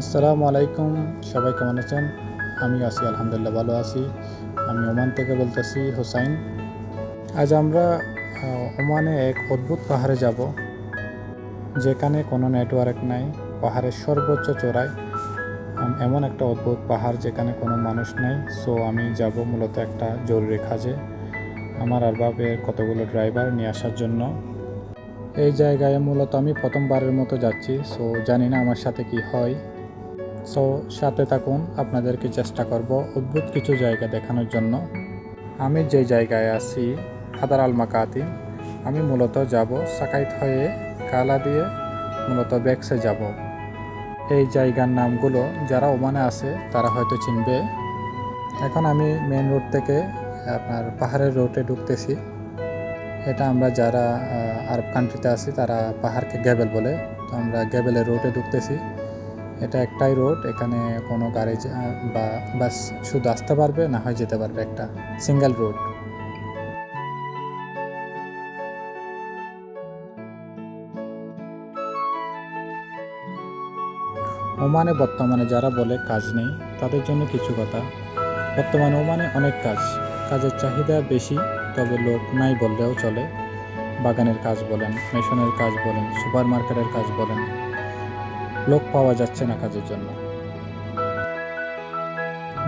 আসসালামু আলাইকুম, সবাই কেমন আছেন? আমি আছি, আলহামদুলিল্লাহ, ভালো আছি। আমি ওমান থেকে বলতেছি, হোসাইন। আজ আমরা ওমানে এক অদ্ভুত পাহাড়ে যাব, যেখানে কোনো নেটওয়ার্ক নাই, পাহাড়ের সর্বোচ্চ চূড়ায় এমন একটা অদ্ভুত পাহাড় যেখানে কোনো মানুষ নাই। সো আমি যাব মূলত একটা জরুরি কাজে, আমার আরবাবের কতগুলো ড্রাইভার নিয়ে আসার জন্য। এই জায়গায় মূলত আমি প্রথমবারের মতো যাচ্ছি। সো জানি না আমার সাথে কি হয়। সো, সাথে থাকুন, আপনাদেরকে চেষ্টা করব অদ্ভুত কিছু জায়গা দেখানোর জন্য। আমি যে জায়গায় আছি, হাদার আল মাকাতি, আমি মূলত যাব সাকাইত হয়ে কালা দিয়ে মূলত ব্যাক্সে যাব। এই জায়গার নামগুলো যারা ওমানে আছে, তারা হয়তো চিনবে। এখন আমি মেন রোড থেকে আপনার পাহাড়ের রোডে ঢুকতেছি। এটা আমরা যারা আরব কান্ট্রিতে আছি, তারা পাহাড়কে গ্যাবেল বলে। তো আমরা গ্যাবেলের রোডে ঢুকতেছি। এটা একটাই রোড, এখানে কোনো গাড়ি বা বাস শুধু আসতে পারবে, না হয় যেতে পারবে একটা সিঙ্গেল রোড ওমানে বর্তমানে যারা বলে কাজ নেই, তাদের জন্য কিছু কথা। বর্তমানে ওমানে অনেক কাজ। কাজের চাহিদা বেশি, তবে লোক নাই বললেও চলে। বাগানের কাজ বলেন, মেশনের কাজ বলেন সুপার মার্কেটের কাজ বলেন। লোক পাওয়া যাচ্ছে না কাজের জন্য।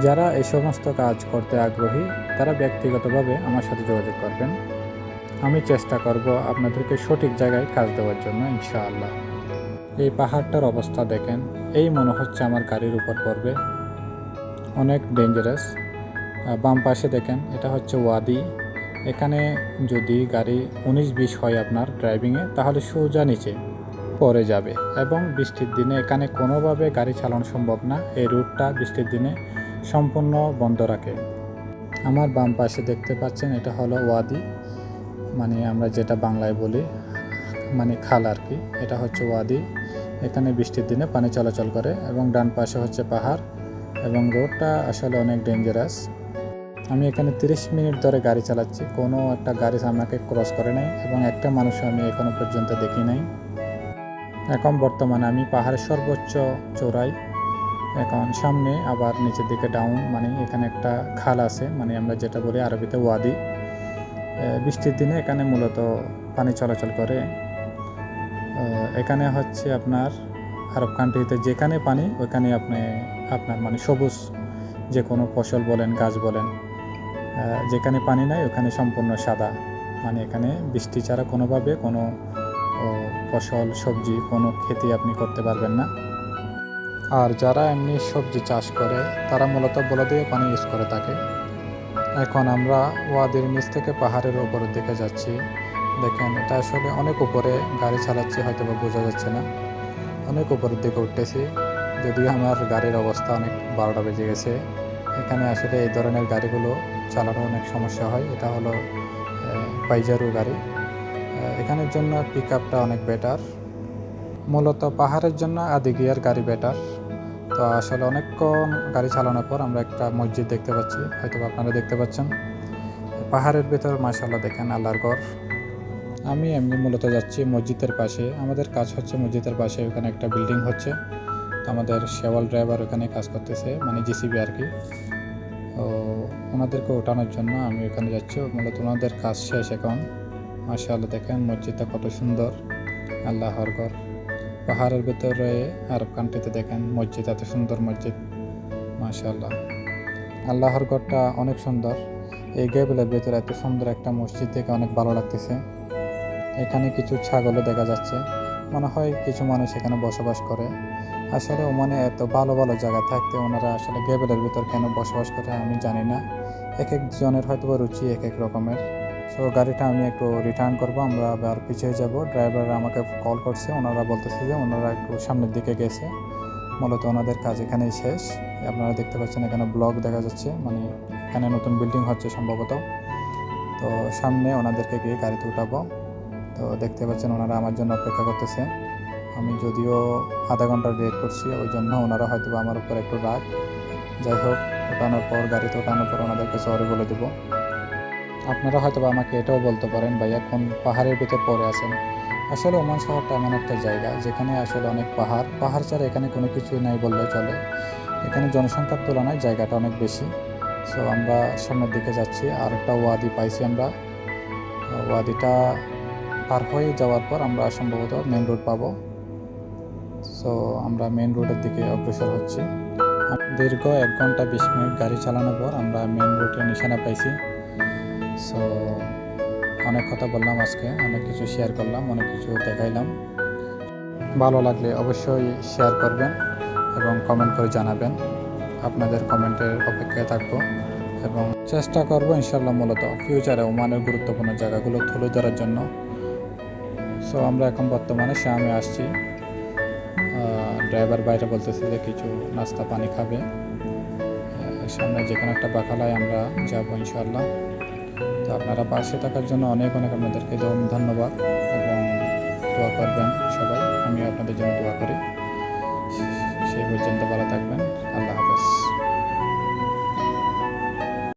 যারা এই সমস্ত কাজ করতে আগ্রহী, তারা ব্যক্তিগতভাবে আমার সাথে যোগাযোগ করবেন। আমি চেষ্টা করব আপনাদেরকে সঠিক জায়গায় কাজ দেওয়ার জন্য, ইনশাআল্লাহ। এই পাহাড়টার অবস্থা দেখেন, এই মনে হচ্ছে আমার গাড়ির উপর পড়বে। অনেক ডেঞ্জারাস বাম পাশে দেখেন, এটা হচ্ছে ওয়াদি। এখানে যদি গাড়ি উনিশ বিশ হয় আপনার ড্রাইভিংয়ে তাহলে সোজা নিচে। পড়ে যাবে এবং বৃষ্টির দিনে এখানে কোনোভাবে গাড়ি চালানো সম্ভব না। এই রুটটা বৃষ্টির দিনে সম্পূর্ণ বন্ধ রাখে। আমার বাম পাশে দেখতে পাচ্ছেন, এটা হলো ওয়াদি। মানে আমরা যেটা বাংলায় বলি মানে খাল আর কি, এটা হচ্ছে ওয়াদি। এখানে বৃষ্টির দিনে পানি চলাচল করে এবং ডান পাশে হচ্ছে পাহাড় এবং রোডটা আসলে অনেক ডেঞ্জারাস আমি এখানে তিরিশ মিনিট ধরে গাড়ি চালাচ্ছি, কোনো একটা গাড়ি আমাকে ক্রস করে নাই এবং একটা মানুষ আমি এখনও পর্যন্ত দেখি নাই। এখন বর্তমানে আমি পাহাড়ের সর্বোচ্চ চোরাই এখন সামনে আবার নিচের দিকে ডাউন মানে এখানে একটা খাল আছে মানে আমরা যেটা বলি আরবিতে ওয়াদি। বৃষ্টির দিনে এখানে মূলত পানি চলাচল করে। এখানে হচ্ছে আপনার আরব কান্ট্রিতে যেখানে পানি ওইখানে আপনি, আপনার মানে সবুজ যে কোনো ফসল বলেন, গাছ বলেন যেখানে পানি নাই, ওখানে সম্পূর্ণ সাদা। মানে এখানে বৃষ্টি ছাড়া কোনোভাবে কোনো ফসল, সবজি কোনো খেতি আপনি করতে পারবেন না। আর যারা এমনি সবজি চাষ করে, তারা মূলত বলে দিয়ে পানি ইউজ করে থাকে। এখন আমরা ওয়াদের নিচ থেকে পাহাড়ের উপরের দিকে যাচ্ছি। দেখেন, এটা আসলে অনেক উপরে গাড়ি চালাচ্ছি হয়তো বা বোঝা যাচ্ছে না। অনেক উপরের দিকে উঠতেছি, যদিও আমার গাড়ির অবস্থা অনেক বারোটা বেজে গেছে। এখানে আসলে এই ধরনের গাড়িগুলো চালানো অনেক সমস্যা হয়। এটা হলো পাইজারু গাড়ি। এখানের জন্য পিক আপটা অনেক বেটার মূলত পাহাড়ের জন্য আদি গিয়ার গাড়ি বেটার তো আসলে অনেকক্ষণ গাড়ি চালানোর পর আমরা একটা মসজিদ দেখতে পাচ্ছি হয়তো আপনারা দেখতে পাচ্ছেন। পাহাড়ের ভেতর মাসাল্লাহ দেখেন আল্লাহর ঘর। আমি এমনি মূলত যাচ্ছি মসজিদের পাশে। আমাদের কাজ হচ্ছে মসজিদের পাশে ওখানে একটা বিল্ডিং হচ্ছে। আমাদের শেওয়াল ড্রাইভার ওখানে কাজ করতেছে মানে জিসিবি আর কি। ওনাদেরকে ওঠানোর জন্য আমি ওখানে যাচ্ছি। মূলত ওনাদের কাজ শেষ এখন। মাশাআল্লাহ, দেখেন মসজিদটা কত সুন্দর। আল্লাহর ঘর। পাহাড়ের ভেতরে আরব কান্ট্রিতে দেখেন মসজিদ, এত সুন্দর মসজিদ। মাশাআল্লাহ। আল্লাহর ঘরটা অনেক সুন্দর। এই গেবেলের ভেতরে এত সুন্দর একটা মসজিদ দেখে অনেক ভালো লাগতেছে। এখানে কিছু ছাগলও দেখা যাচ্ছে। মনে হয় কিছু মানুষ এখানে বসবাস করে। আসলে ওমানে এত ভালো ভালো জায়গা থাকতে ওনারা আসলে গেবেলের ভিতর কেন বসবাস করে আমি জানি না। এক একজনের হয়তো রুচি এক এক রকমের। সো গাড়িটা আমি একটু রিটার্ন করব, আমরা আবার পিছিয়ে যাব। ড্রাইভার আমাকে কল করছে, ওনারা বলতেছে যে ওনারা একটু সামনের দিকে গেছে। মূলত ওনাদের কাজ এখানেই শেষ। আপনারা দেখতে পাচ্ছেন এখানে ব্লক দেখা যাচ্ছে মানে এখানে নতুন বিল্ডিং হচ্ছে সম্ভবত। তো সামনে ওনাদেরকে গিয়ে গাড়িতে উঠাবো। তো দেখতে পাচ্ছেন ওনারা আমার জন্য অপেক্ষা করতেছে। আমি যদিও আধা ঘণ্টা ওয়েট করছি, ওই জন্য ওনারা হয়তো আমার উপর একটু রাগ। যাই হোক, ওঠানোর পর, গাড়িতে ওঠানোর পর ওনাদেরকে সরি বলে দেবো। আপনারা হয়তো বা আমাকে এটাও বলতে পারেন, ভাইয়া, কোন পাহাড়ের ভিতর পড়ে আছেন? আসলে ওমান শহরটা এমন একটা জায়গা, যেখানে আসলে অনেক পাহাড়। পাহাড় ছাড়া এখানে কোনো কিছু নাই বললে চলে। এখানে জনসংখ্যার তুলনায় জায়গাটা অনেক বেশি। সো আমরা সামনের দিকে যাচ্ছি, আর একটা ওয়াদি পাইছি আমরা। ওয়াদিটা পার হয়ে যাওয়ার পর আমরা সম্ভবত মেন রোড পাবো। সো আমরা মেন রোডের দিকে অগ্রসর হচ্ছি। দীর্ঘ এক ঘণ্টা বিশ মিনিট গাড়ি চালানোর পর আমরা মেন রোডের নিশানা পাইছি। সো অনেক কথা বললাম আজকে, অনেক কিছু শেয়ার করলাম, অনেক কিছু দেখাইলাম। ভালো লাগলে অবশ্যই শেয়ার করবেন এবং কমেন্ট করে জানাবেন। আপনাদের কমেন্টের অপেক্ষায় থাকব এবং চেষ্টা করব ইনশাল্লাহ মূলত ফিউচারে ওমানের গুরুত্বপূর্ণ জায়গাগুলো তুলে ধরার জন্য। সো আমরা এখন বর্তমানে শামে আসছি। ড্রাইভার বাইরে বলতেছে যে কিছু নাস্তা পানি খাবে। সামনে যে কোনো একটা বাকালায় আমরা যাব ইনশাল্লাহ তো আপনারা পাশে থাকার জন্য অনেক অনেক আপনাদেরকে ধন- ধন্যবাদ এবং দোয়া করবেন সবাই। আমি আপনাদের জন্য দোয়া করি। সেই পর্যন্ত ভালো থাকবেন। আল্লাহ হাফেজ।